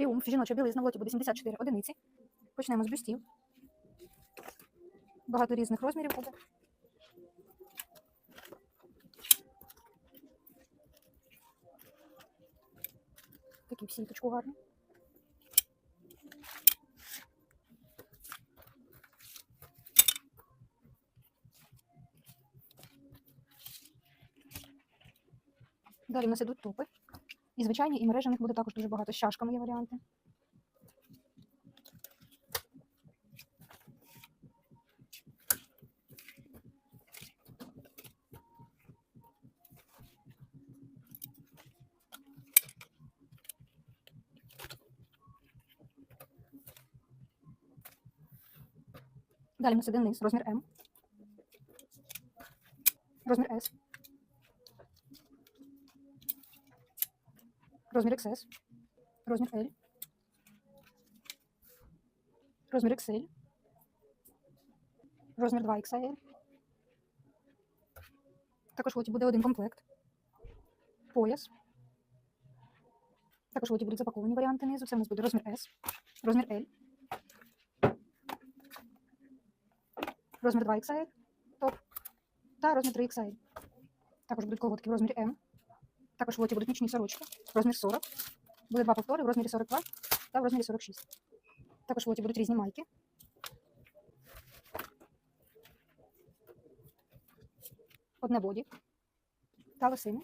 Тріумф, жіноча білизна в лоті буде 74 одиниці. Почнемо з бюстів. Багато різних розмірів буде. Такі в сіточку гарні. Далі в нас ідуть топи. І звичайні, і мережених буде також дуже багато. З чашками є варіанти. Далі в нас низ, розмір М. Розмір S. Розмір XS. Розмір L. Розмір XL. Розмір 2XL. Також в лоті буде один комплект. Пояс. Також в лоті будуть запаковані варіанти низу. Це у нас буде розмір S, розмір L. Розмір 2XL. Топ. Та розмір 3XL. Також будуть колготки в розмірі M. Також в лоті будуть нічні сорочки. Розмір 40. Буде два повтори в розмірі 42 та в розмірі 46. Також в лоті будуть різні майки. Одне боді та лосини.